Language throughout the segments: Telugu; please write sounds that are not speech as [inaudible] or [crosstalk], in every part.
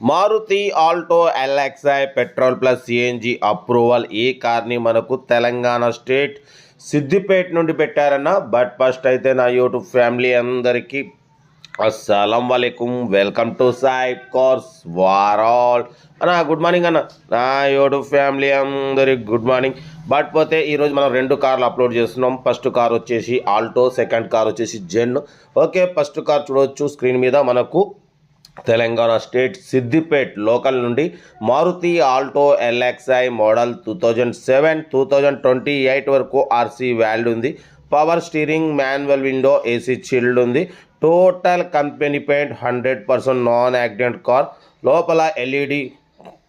Maruti Alto LXI petrol plus CNG approval. ఈ కార్ని మనకు తెలంగాణ స్టేట్ సిద్దిపేట నుండి పెట్టారన్న. బట్ ఫస్ట్ అయితే నా యూట్యూబ్ ఫ్యామిలీ అందరికీ అస్సలం వాలేకుమ్ వెల్కమ్ టు సాయిబ్ కోర్స్ వారాల్. అన్న గుడ్ మార్నింగ్ అన్న. నా యూట్యూబ్ ఫ్యామిలీ అందరికి గుడ్ మార్నింగ్. బట్ పోతే ఈరోజు మనం రెండు కార్లు అప్లోడ్ చేస్తున్నాం. ఫస్ట్ కార్ వచ్చేసి ఆల్టో సెకండ్ కార్ వచ్చేసి జెన్. ఓకే ఫస్ట్ కార్ చూడవచ్చు స్క్రీన్ మీద మనకు తెలంగాణ స్టేట్ సిద్దిపేట్ లోకల్ నుండి Maruti Alto LXI model two thousand seven two thousand twenty eight వరకు ఆర్సీ వ్యాల్డ్ ఉంది. Power steering manual window AC chilled ఉంది. Total company paint hundred percent non accident car. లోపల ఎల్ఈడి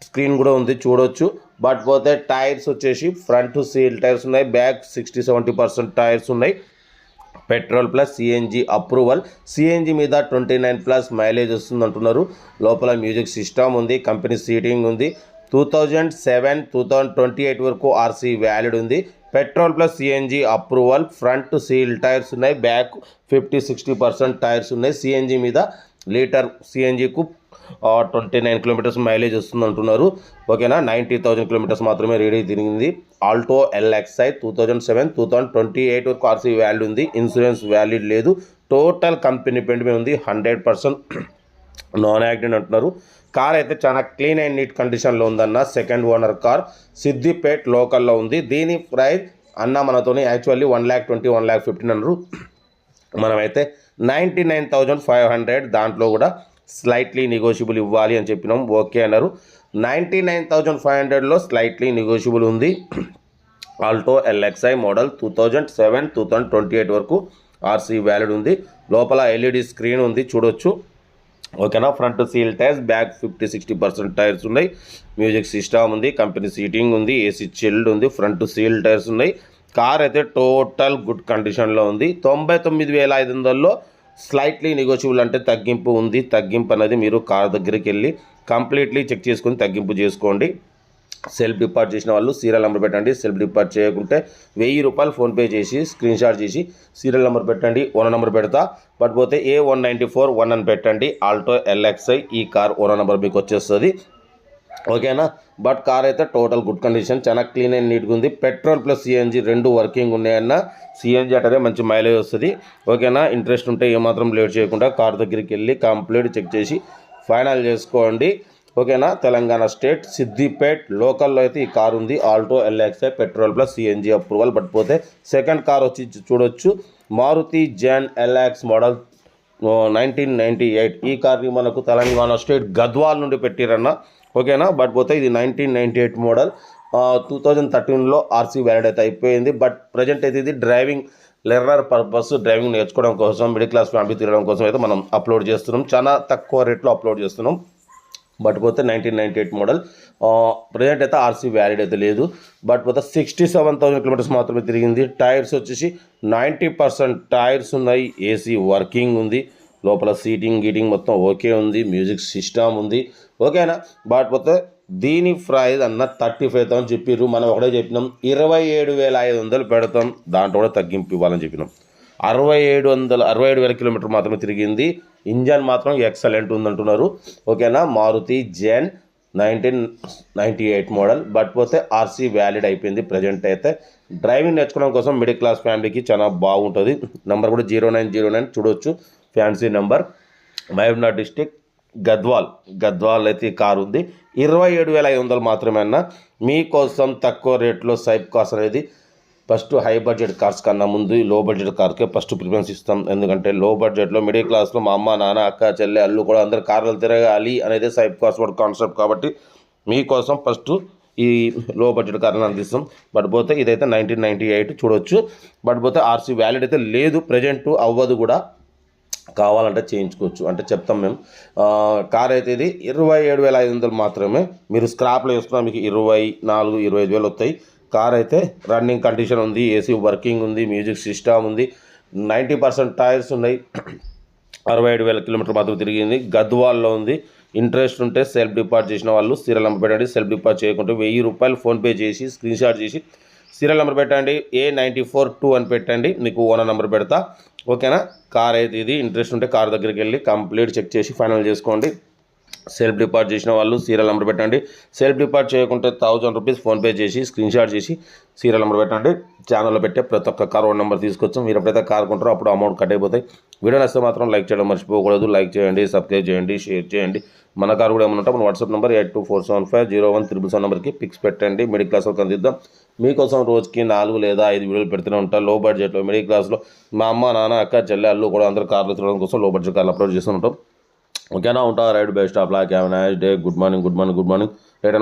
స్క్రీన్ కూడా ఉంది చూడొచ్చు. బట్ పోతే టైర్స్ వచ్చేసి ఫ్రంట్ సీల్ టైర్స్ ఉన్నాయి back sixty seventy percent tyres ఉన్నాయి. Petrol plus CNG approval. CNG మీద ట్వంటీ నైన్ ప్లస్ మైలేజ్ వస్తుంది అంటున్నారు. లోపల మ్యూజిక్ సిస్టమ్ ఉంది కంపెనీ సీటింగ్ ఉంది. Two thousand seven two thousand twenty eight వరకు ఆర్సీ వ్యాలిడ్ ఉంది. Petrol plus CNG approval. Front seal tyres ఉన్నాయి back fifty sixty percent tyres ఉన్నాయి. సిఎన్జి మీద లీటర్ సిఎన్జికు ట్వంటీ నైన్ కిలోమీటర్స్ మైలేజ్ వస్తుంది అంటున్నారు. ఓకేనా? నైంటీ థౌజండ్ కిలోమీటర్స్ మాత్రమే రెడీ తిరిగింది. Alto LXI two thousand seven two thousand twenty eight వరకు ఆర్సీ వ్యాల్యూ ఉంది. ఇన్సూరెన్స్ వ్యాల్యూ లేదు. టోటల్ కంపెనీ పెయింట్ మీద ఉంది. హండ్రెడ్ పర్సెంట్ నాన్ యాక్సిడెంట్ అంటున్నారు. కార్ అయితే చాలా క్లీన్ అండ్ నీట్ కండిషన్లో ఉందన్న సెకండ్ ఓనర్ కార్ సిద్దిపేట్ లోకల్లో ఉంది. దీని ప్రైస్ అన్న మనతోని actually one lakh twenty one lakh fifteen అన్నారు. [clears throat] మనమైతే ninety nine thousand five hundred దాంట్లో కూడా స్లైట్లీ నెగోషియబుల్ ఇవ్వాలి అని చెప్పినాం. ఓకే అన్నారు. నైంటీ నైన్ థౌజండ్ ఫైవ్ హండ్రెడ్లో స్లైట్లీ నెగోషియబుల్ ఉంది. Alto LXI model two thousand seven two thousand twenty eight వరకు ఆర్సీ వ్యాలిడ్ ఉంది. లోపల ఎల్ఈడి స్క్రీన్ ఉంది చూడొచ్చు. ఓకేనా? Front seal tyres back fifty sixty percent tyres ఉన్నాయి. మ్యూజిక్ సిస్టమ్ ఉంది కంపెనీ సీటింగ్ ఉంది ఏసీ చిల్డ్ ఉంది ఫ్రంట్ సీల్ టైర్స్ ఉన్నాయి. కార్ అయితే టోటల్ గుడ్ కండిషన్లో ఉంది. తొంభై తొమ్మిది వేల ఐదు వందల్లో స్లైట్లీ నెగోషియబుల్ అంటే తగ్గింపు ఉంది. తగ్గింపు అనేది మీరు కార్ దగ్గరికి వెళ్ళి కంప్లీట్లీ చెక్ చేసుకొని తగ్గింపు చేసుకోండి. సెల్ఫ్ డిపార్ట్ చేసిన వాళ్ళు సీరియల్ నెంబర్ పెట్టండి. సెల్ఫ్ డిపార్ట్ చేయకుంటే వెయ్యి రూపాయలు ఫోన్పే చేసి స్క్రీన్ షాట్ చేసి సీరియల్ నెంబర్ పెట్టండి. ఓనర్ నెంబర్ పెడతా. బట్ పోతే A one ninety four one అని పెట్టండి. ఆల్టో ఎల్ఎక్స్ఐ ఈ కార్ ఓనర్ నెంబర్ మీకు వచ్చేస్తుంది. ఓకేనా? బట్ కార్ అయితే టోటల్ గుడ్ కండిషన్. చాలా క్లీన్ అండ్ నీట్గా ఉంది. పెట్రోల్ ప్లస్ సిఎన్జి రెండు వర్కింగ్ ఉన్నాయన్న. సిఎన్జి అటే మంచి మైలేజ్ వస్తుంది. ఓకేనా? ఇంట్రెస్ట్ ఉంటే ఏమాత్రం లేట్ చేయకుండా కార్ దగ్గరికి వెళ్ళి కంప్లీట్ చెక్ చేసి ఫైనల్ చేసుకోండి. ఓకేనా? తెలంగాణ స్టేట్ సిద్దిపేట్ లోకల్లో అయితే ఈ కార్ ఉంది. Alto LXI petrol plus CNG approval. పడిపోతే సెకండ్ కార్ వచ్చి చూడొచ్చు. Maruti Zen LX model nineteen ninety eight ఈ కార్ని మనకు తెలంగాణ స్టేట్ గద్వాల్ నుండి పెట్టిరన్న. ఓకేనా? బట్ పోతే ఇది nineteen ninety eight model two thousand థర్టీన్లో RC valid అయితే అయిపోయింది. బట్ ప్రజెంట్ అయితే ఇది డ్రైవింగ్ లెర్నర్ పర్పస్ డ్రైవింగ్ నేర్చుకోవడం కోసం మిడిల్ క్లాస్ ఫ్యామిలీ తిరగడం కోసం అయితే మనం అప్లోడ్ చేస్తున్నాం. చాలా తక్కువ రేట్లో అప్లోడ్ చేస్తున్నాం. బట్ పోతే nineteen ninety eight model present అయితే ఆర్సీ వ్యాలిడ్ అయితే లేదు. బట్ పోతే సిక్స్టీ సెవెన్ థౌసండ్ కిలోమీటర్స్ మాత్రమే తిరిగింది. టైర్స్ వచ్చేసి నైంటీ పర్సెంట్ టైర్స్ ఉన్నాయి. ఏసీ వర్కింగ్ ఉంది. లోపల సీటింగ్ గీటింగ్ మొత్తం ఓకే ఉంది. మ్యూజిక్ సిస్టమ్ ఉంది. ఓకేనా బట్ పోతే దీని ప్రైజ్ అన్న థర్టీ ఫైవ్ థౌసండ్ చెప్పిర్రు. మనం ఒకటే చెప్పినాం. ఇరవై ఏడు వేల ఐదు వందలు పెడతాం. దాంట్లో కూడా తగ్గింపు ఇవ్వాలని చెప్పినాం. అరవై ఏడు వందల అరవై ఏడు వేల కిలోమీటర్ మాత్రమే తిరిగింది. ఇంజన్ మాత్రం ఎక్సలెంట్ ఉందంటున్నారు. ఓకేనా? Maruti Zen nineteen ninety eight model. But పోతే ఆర్సీ వ్యాలిడ్ అయిపోయింది ప్రజెంట్ అయితే. డ్రైవింగ్ నేర్చుకోవడం కోసం మిడిల్ క్లాస్ ఫ్యామిలీకి చాలా బాగుంటుంది. నెంబర్ కూడా జీరో నైన్ జీరో నైన్ చూడొచ్చు. Fancy number Mahabubnagar district Gadwal. Gadwal అయితే కారు ఉంది. ఇరవై ఏడు వేల ఐదు వందలు మాత్రమే మీకోసం తక్కువ రేట్లో సైప్ కార్స్ అనేది ఫస్ట్ హై బడ్జెట్ కార్స్ కన్నా ముందు ఈ లో బడ్జెట్ కార్కే ఫస్ట్ ప్రిఫరెన్స్ ఇస్తాం. ఎందుకంటే లో బడ్జెట్లో మిడిల్ క్లాస్లో మా అమ్మ నాన్న అక్క చెల్లె అల్లు కూడా అందరు కార్లు తిరగాలి అనేది సైప్ కార్స్ వర్డ్ కాన్సెప్ట్ కాబట్టి మీకోసం ఫస్ట్ ఈ లో బడ్జెట్ కార్ని అందిస్తాం. బట్ పోతే ఇదైతే నైన్టీన్ నైంటీ ఎయిట్ చూడొచ్చు. బట్ పోతే ఆర్సీ వ్యాలిడ్ అయితే లేదు ప్రజెంట్ అవ్వదు కూడా. కావాలంటే చేయించుకోవచ్చు. అంటే చెప్తాం మేము. కార్ అయితే ఇది ఇరవై ఏడు వేల ఐదు వందలు మాత్రమే. మీరు స్క్రాప్లో వేసుకున్నా మీకు ఇరవై నాలుగు ఇరవై ఐదు వేలు వస్తాయి. కార్ అయితే రన్నింగ్ కండిషన్ ఉంది ఏసీ వర్కింగ్ ఉంది మ్యూజిక్ సిస్టమ్ ఉంది. నైంటీ పర్సెంట్ టైర్స్ ఉన్నాయి. అరవై ఏడు వేల కిలోమీటర్ మాత్రం తిరిగింది. గద్వాల్లో ఉంది. ఇంట్రెస్ట్ ఉంటే సెల్ఫ్ డిపార్ట్ చేసిన వాళ్ళు సీరియల్ నెంబర్ పెట్టండి. సెల్ఫ్ డిపార్ట్ చేయకుంటే వెయ్యి రూపాయలు ఫోన్పే చేసి స్క్రీన్ షాట్ చేసి సీరియల్ నెంబర్ పెట్టండి. ఏ నైంటీ ఫోర్ టూ అని పెట్టండి. మీకు ఓనర్ నెంబర్ పెడతా. ఓకేనా? కార్ అయితే ఇది. ఇంట్రెస్ట్ ఉంటే కార్ దగ్గరికి వెళ్ళి కంప్లీట్ చెక్ చేసి ఫైనల్ చేసుకోండి. సెల్ఫ్ డిపార్ట్ చేసిన వాళ్ళు సీరియల్ నెంబర్ పెట్టండి. సెల్ఫ్ డిపార్ట్ చేయకుంటే థౌజండ్ రూపీస్ ఫోన్పే చేసి స్క్రీన్ షాట్ చేసి సీరియల్ నెంబర్ పెట్టండి. ఛానల్లో పెట్టే ప్రతి ఒక్క కార్ నెంబర్ తీసుకొచ్చాం. మీరు ఎప్పుడైతే కార్ కొంటారో అప్పుడు అమౌంట్ కట్ అయిపోతాయి. వీడియో నచ్చితే మాత్రం లైక్ చేయడం మర్చిపోకూడదు. లైక్ చేయండి సబ్స్క్రైబ్ చేయండి షేర్ చేయండి. మన కార్ కూడా ఏమన్నా ఉంటే మన WhatsApp number eight two four seven five zero one triple seven నెంబర్కి పిక్స్ పెట్టండి. మిడిల్ క్లాస్ వాళ్ళకి అందిద్దాం. మీకోసం రోజుకి నాలుగు లేదా ఐదు వీడియోలు పెడుతూనే ఉంటాం. లో బడ్జెట్లో మిడిల్ క్లాస్లో మా అమ్మ నాన్న అక్క చెల్లె అల్లు కూడా అందరూ కార్లు తిరగడం కోసం లో బడ్జెట్ కార్లు అప్లోడ్ చేస్తూ ఉంటాం. ఓకేనా ఉంటా right best of luck have nice day good morning good morning good morning. Right